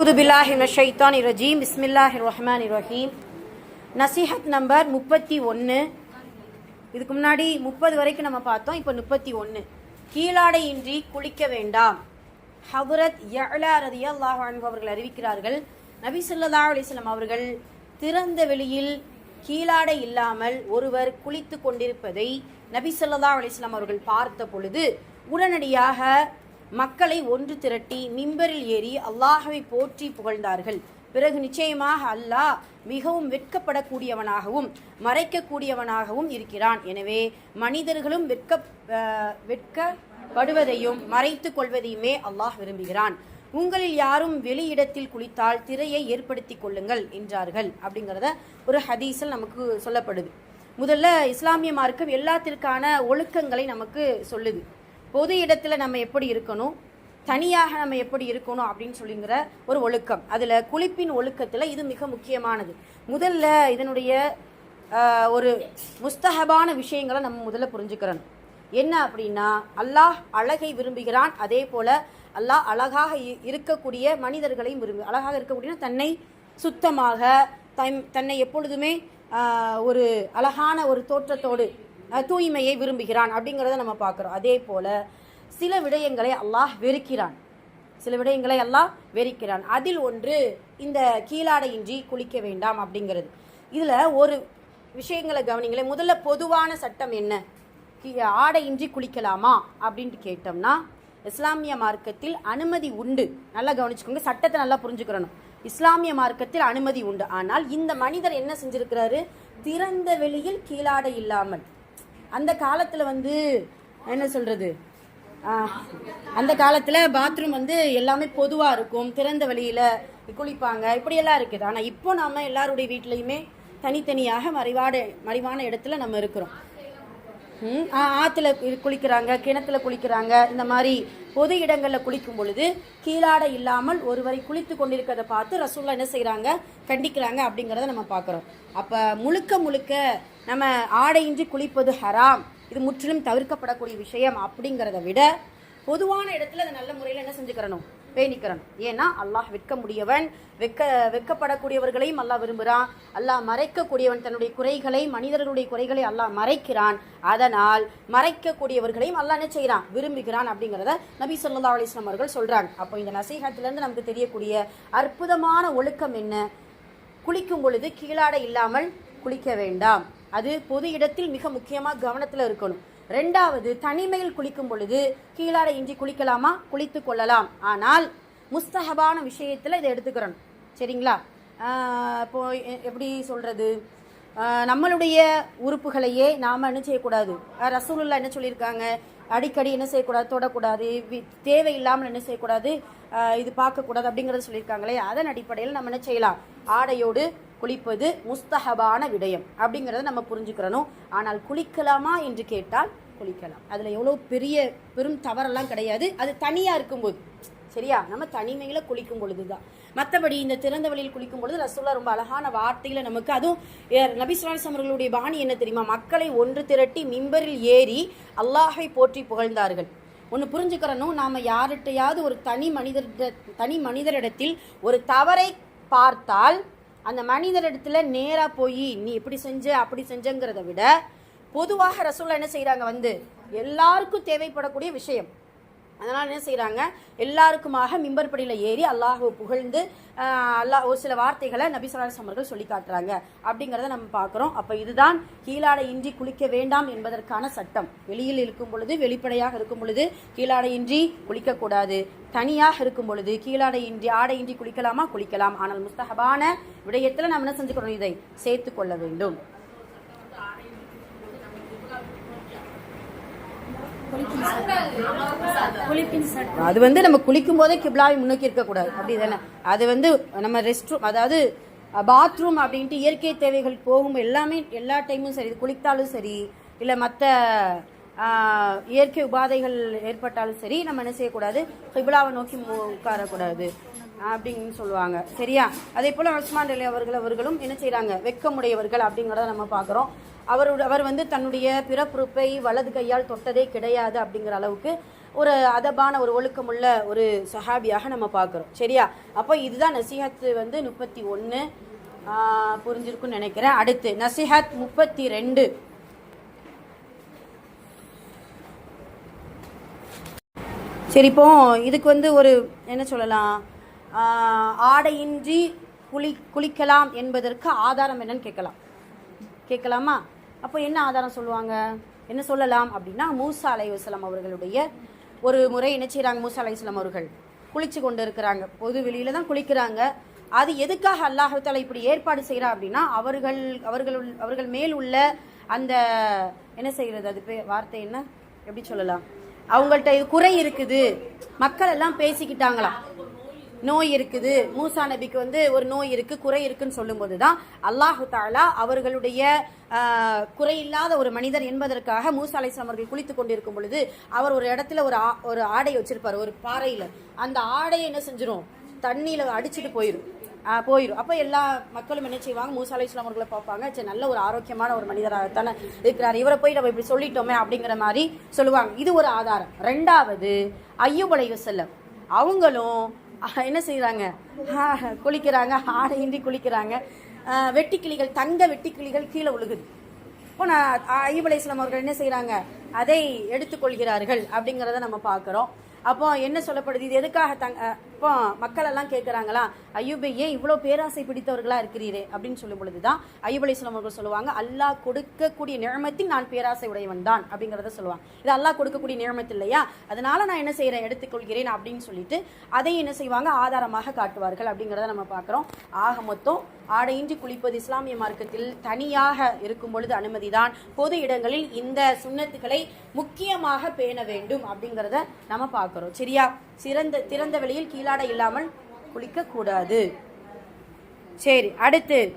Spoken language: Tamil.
அவுது பில்லாஹி ஷைத்தான் ரஜீம் பிஸ்மில்லாஹி ரஹ்மான் ரஹீம் நசிஹத் நம்பர் முப்பத்தி ஒன்று இதுக்கு முன்னாடி முப்பது வரைக்கும் நம்ம பார்த்தோம். இப்போ முப்பத்தி ஒன்று கீழாடையின்றி குளிக்க வேண்டாம். ஹவுரத் யலா ரதி அல்லாஹ் அவர்கள் அறிவிக்கிறார்கள். நபி ஸல்லல்லாஹு அலிஸ்லாம் அவர்கள் திறந்த வெளியில் கீழாடை இல்லாமல் ஒருவர் குளித்து கொண்டிருப்பதை நபி ஸல்லல்லாஹு அலிஸ்லாம் அவர்கள் பார்த்த பொழுது உடனடியாக மக்களை ஒன்று திரட்டி மிம்பரில் ஏறி அல்லாஹவை போற்றி புகழ்ந்தார்கள். பிறகு நிச்சயமாக அல்லாஹ் மிகவும் வெட்கப்படக்கூடியவனாகவும் மறைக்கக்கூடியவனாகவும் இருக்கிறான். எனவே மனிதர்களும் வெட்க வெட்கப்படுவதையும் மறைத்து கொள்வதையுமே அல்லாஹ் விரும்புகிறான். உங்களில் யாரும் வெளியிடத்தில் குளித்தால் திரையை ஏற்படுத்திக் கொள்ளுங்கள் என்றார்கள் அப்படிங்கிறத ஒரு ஹதீஸில் நமக்கு சொல்லப்படுது. முதல்ல இஸ்லாமிய மார்க்கம் எல்லாத்திற்கான ஒழுக்கங்களை நமக்கு சொல்லுது. பொது இடத்துல நம்ம எப்படி இருக்கணும்? தனியாக நம்ம எப்படி இருக்கணும் அப்படின்னு சொல்லிங்கிற ஒரு ஒழுக்கம். அதில் குளிப்பின் ஒழுக்கத்தில் இது மிக முக்கியமானது. முதல்ல இதனுடைய ஒரு முஸ்தஹபான விஷயங்களை நம்ம முதல்ல புரிஞ்சுக்கிறணும். என்ன அப்படின்னா அல்லாஹ் அழகை விரும்புகிறான். அதே போல் அல்லாஹ் அழகாக இ- இருக்கக்கூடிய மனிதர்களையும் விரும்பு அழகாக இருக்கக்கூடிய தன்னை சுத்தமாக தன் தன்னை எப்பொழுதுமே ஒரு அழகான ஒரு தோற்றத்தோடு தூய்மையை விரும்புகிறான் அப்படிங்கிறத நம்ம பார்க்குறோம். அதே போல் சில விடயங்களை அல்லாஹ் வெறுக்கிறான். சில விடயங்களை அல்லாஹ் வெறுக்கிறான். அதில் ஒன்று இந்த கீழாடையின்றி குளிக்க வேண்டாம் அப்படிங்கிறது. இதில் ஒரு விஷயங்களை கவனிங்களே முதல்ல பொதுவான சட்டம் என்ன? கி- ஆடையின்றி குளிக்கலாமா அப்படின்ட்டு கேட்டோம்னா இஸ்லாமிய மார்க்கத்தில் அனுமதி உண்டு. நல்லா கவனிச்சுக்கோங்க சட்டத்தை நல்லா புரிஞ்சுக்கிறணும். இஸ்லாமிய மார்க்கத்தில் அனுமதி உண்டு. ஆனால் இந்த மனிதர் என்ன செஞ்சிருக்கிறாரு? திறந்த வெளியில் கீழாடை இல்லாமல். அந்த காலத்தில் வந்து என்ன சொல்கிறது அந்த காலத்தில் பாத்ரூம் வந்து எல்லாமே பொதுவாக இருக்கும். திறந்த வழியில் குளிப்பாங்க. இப்படியெல்லாம் இருக்குது. ஆனால் இப்போ நாம் எல்லாருடைய வீட்லேயுமே தனித்தனியாக மறைவாட மறைவான இடத்துல நம்ம இருக்கிறோம். ஆற்றுல குளிக்கிறாங்க கிணத்துல குளிக்கிறாங்க இந்த மாதிரி பொது இடங்களில் குளிக்கும் பொழுது கீழாடை இல்லாமல் ஒருவரை குளித்து கொண்டிருக்கிறத பார்த்து ரசூல்லா என்ன செய்கிறாங்க கண்டிக்கிறாங்க அப்படிங்கிறத நம்ம பார்க்குறோம். அப்போ முழுக்க முழுக்க நம்ம ஆடையின்றி குளிப்பது ஹராம். இது முற்றிலும் தவிர்க்கப்படக்கூடிய விஷயம் அப்படிங்கிறத விட பொதுவான இடத்துல அதை நல்ல முறையில் என்ன செஞ்சுக்கிறணும்? பேணிக்கிறணும் ஏன்னா அல்லாஹ் விற்க முடியவன் வெக்க வெட்கப்படக்கூடியவர்களையும் அல்லாஹ் விரும்புகிறான். அல்லாஹ் மறைக்கக்கூடியவன் தன்னுடைய குறைகளை மனிதர்களுடைய குறைகளை அல்லாஹ் மறைக்கிறான். அதனால் மறைக்கக்கூடியவர்களையும் அல்லாஹ் என்ன செய்கிறான்? விரும்புகிறான் அப்படிங்கிறத நபி சொல்லா அலிஸ்லாம் அவர்கள் சொல்கிறாங்க அப்போ இந்த நசீகத்திலேருந்து நமக்கு தெரியக்கூடிய அற்புதமான ஒழுக்கம் என்ன? குளிக்கும் பொழுது கீழாடை இல்லாமல் குளிக்க வேண்டாம். அது பொது இடத்தில் மிக முக்கியமாக கவனத்தில் இருக்கணும். ரெண்டாவது தனிமையில் குளிக்கும் பொழுது கீழாடை இன்றி குளிக்கலாமா? குளித்து கொள்ளலாம். ஆனால் முஸ்தஹபான விஷயத்தில் இதை எடுத்துக்கிறோம் சரிங்களா? இப்போ எப்படி சொல்கிறது நம்மளுடைய உறுப்புகளையே நாம் என்ன செய்யக்கூடாது? ஆஹ் ரசூலுல்லா என்ன சொல்லியிருக்காங்க? அடிக்கடி என்ன செய்யக்கூடாது? தொடக்கூடாது. வி- தேவையில்லாமல் என்ன செய்யக்கூடாது? இது பார்க்கக்கூடாது அப்படிங்கிறத சொல்லியிருக்காங்களே அதன் அடிப்படையில் நம்ம என்ன செய்யலாம்? ஆடையோடு குளிப்பது முஸ்தஹபான விடயம் அப்படிங்கிறத நம்ம புரிஞ்சுக்கிறணும். ஆனால் குளிக்கலாமா என்று கேட்டால் குளிக்கலாம். அதில் எவ்வளோ பெரிய பெரும் தவறெல்லாம் கிடையாது. அது தனியாக இருக்கும்போது சரியா? நம்ம தனிமையில் குளிக்கும் பொழுது தான் மற்றபடி இந்த திறந்த வழியில் குளிக்கும் பொழுது ரசோல்லா ரொம்ப அழகான வார்த்தையில் நமக்கு அதுவும் ஏ- நபி அவர்களுடைய பாணி என்ன தெரியுமா? மக்களை ஒன்று திரட்டி மிம்பரில் ஏறி அல்லாஹை போற்றி புகழ்ந்தார்கள். ஒன்று புரிஞ்சுக்கிறனும் நாம் யார்கிட்டையாவது ஒரு தனி மனிதர் தனி மனிதரிடத்தில் ஒரு தவறை பார்த்தால் அந்த மனிதரிடத்துல நேராக போய் நீ இப்படி செஞ்ச அப்படி செஞ்சங்கிறத விட பொதுவாக ரசூல்லா என்ன செய்கிறாங்க வந்து எல்லாருக்கும் தேவைப்படக்கூடிய விஷயம் அதனால் என்ன செய்கிறாங்க எல்லாருக்குமாக மிம்பர் படியில் ஏறி அல்லாஹ்வை புகழ்ந்து அல்லாஹ் ஒரு சில வார்த்தைகளை நபி ஸல்லல்லாஹு அவர்கள் சொல்லி காட்டுறாங்க. அப்படிங்கிறத நம்ம பார்க்குறோம். அப்போ இதுதான் கீழாடை இன்றி குளிக்க வேண்டாம் என்பதற்கான சட்டம். வெளியில் இருக்கும் பொழுது வெளிப்படையாக இருக்கும் பொழுது கீழாடை இன்றி குளிக்கக்கூடாது தனியாக இருக்கும் பொழுது கீழாடை இன்றி ஆடை இன்றி குளிக்கலாமா? குளிக்கலாம். ஆனால் முஸ்தஹபான விடயத்தில் நம்ம என்ன செஞ்சுக்கணும்? இதை சேர்த்து கொள்ள வேண்டும். அது வந்து நம்ம குளிக்கும் போதே கிப்லாவை முன்னோக்கி இருக்கக்கூடாது. அப்படி தானே? அது வந்து நம்ம ரெஸ்ட் ரூம் அதாவது பாத்ரூம் அப்படின்ட்டு இயற்கை தேவைகள் போகும் எல்லாமே எல்லா டைமும் சரி இது குளித்தாலும் சரி இல்லை மற்ற இயற்கை உபாதைகள் ஏற்பட்டாலும் சரி நம்ம என்ன செய்யக்கூடாது? கிபிலாவை நோக்கி மு- உட்காரக்கூடாது. அப்படின்னு சொல்லுவாங்க. சரியா? அதே போல் உஸ்மான் அலி அவர்கள் அவர்களும் என்ன செய்கிறாங்க வெக்கமுடையவர்கள் அப்படிங்கிறத நம்ம பார்க்குறோம். அவரோட அவர் வந்து தன்னுடைய பிறப்புறுப்பை வலது கையால் தொட்டதே கிடையாது அப்படிங்கிற அளவுக்கு ஒரு அதபான ஒரு ஒழுக்கமுள்ள ஒரு சஹாபியாக நம்ம பார்க்குறோம். சரியா? அப்போ இதுதான் நசிஹத்து வந்து முப்பத்தி ஒன்று புரிஞ்சிருக்குன்னு நினைக்கிறேன். அடுத்து நசிஹத் முப்பத்தி ரெண்டு. சரி இப்போ இதுக்கு வந்து ஒரு என்ன சொல்லலாம் ஆடையின்றி குளி குளிக்கலாம் என்பதற்கு ஆதாரம் என்னன்னு கேட்கலாம். கேட்கலாமா? அப்போ என்ன ஆதாரம் சொல்லுவாங்க? என்ன சொல்லலாம் அப்படின்னா மூசா அலைவசலம் அவர்களுடைய ஒரு முறை என்ன செய்கிறாங்க மூசா அலைவசலம் அவர்கள் குளிச்சு கொண்டு இருக்கிறாங்க பொது வெளியில தான் குளிக்கிறாங்க. அது எதுக்காக அல்லாஹால இப்படி ஏற்பாடு செய்கிறா அப்படின்னா அவர்கள் அவர்கள் உள்- அவர்கள் மேல் உள்ள அந்த என்ன செய்கிறது அது பே வார்த்தை என்ன? எப்படி சொல்லலாம்? அவங்கள்ட்ட இது குறை இருக்குது. மக்கள் எல்லாம் பேசிக்கிட்டாங்களாம். நோய் இருக்குது. மூசா நபிக்கு வந்து ஒரு நோய் இருக்கு குறை இருக்குன்னு சொல்லும்போது தான் அல்லாஹு தாலா அவர்களுடைய குறை குறையில்லாத ஒரு மனிதர் என்பதற்காக மூசா அலைஸ்லாம் அவர்கள் குளித்து கொண்டிருக்கும் பொழுது அவர் ஒரு இடத்துல ஒரு ஆ- ஒரு ஆடை வச்சிருப்பார் ஒரு பாறையில. அந்த ஆடையை என்ன செஞ்சிடும் தண்ணியில அடிச்சிட்டு போயிடும் போயிடும் அப்போ எல்லா மக்களும் என்ன செய்வாங்க? மூசா அலி இஸ்லாம் அவர்களை பார்ப்பாங்க. சரி நல்ல ஒரு ஆரோக்கியமான ஒரு மனிதராகத்தானே இருக்கிறார். இவரை போய் நம்ம இப்படி சொல்லிட்டோமே அப்படிங்கிற மாதிரி சொல்லுவாங்க. இது ஒரு ஆதாரம். ரெண்டாவது ஐயூப் செல்லம் அவங்களும் என்ன செய்கிறாங்க குளிக்கிறாங்க ஆடையின்றி குளிக்கிறாங்க. வெட்டிக்கிளிகள் தங்க வெட்டிக்கிளிகள் கீழே விழுகுது இப்போ நான் ஐயூப் அவர்கள் என்ன செய்கிறாங்க அதை எடுத்துக்கொள்கிறார்கள் அப்படிங்கிறத நம்ம பார்க்குறோம். அப்போ என்ன சொல்லப்படுது? இது எதுக்காக தங் இப்போ மக்கள் எல்லாம் கேட்குறாங்களா ஐயூபை ஏன் இவ்வளோ பேராசை பிடித்தவர்களாக இருக்கிறீரே? அப்படின்னு சொல்லும் பொழுது தான் ஐயூப் அலிஸ்லாம் அவர்கள் சொல்லுவாங்க அல்லாஹ் கொடுக்கக்கூடிய நிழமத்தில் நான் பேராசை உடையவன் தான் அப்படிங்கிறத சொல்லுவாங்க. இது அல்லாஹ் கொடுக்கக்கூடிய நிழமத்து இல்லையா? அதனால நான் என்ன செய்கிறேன் எடுத்துக்கொள்கிறேன் அப்படின்னு சொல்லிட்டு அதை என்ன செய்வாங்க? ஆதாரமாக காட்டுவார்கள் அப்படிங்கிறத நம்ம பார்க்குறோம். ஆக மொத்தம் ஆடையின்றி குளிப்பது இஸ்லாமிய மார்க்கத்தில் தனியாக இருக்கும் பொழுது அனுமதிதான். பொது இடங்களில் இந்த சுன்னத்துகளை முக்கியமாக பேண வேண்டும் அப்படிங்கிறத நம்ம பார்க்குறோம். சரியா? சிறந்த திறந்த வெளியில் கீழாடை இல்லாமல் குளிக்க கூடாது சரி அடுத்து.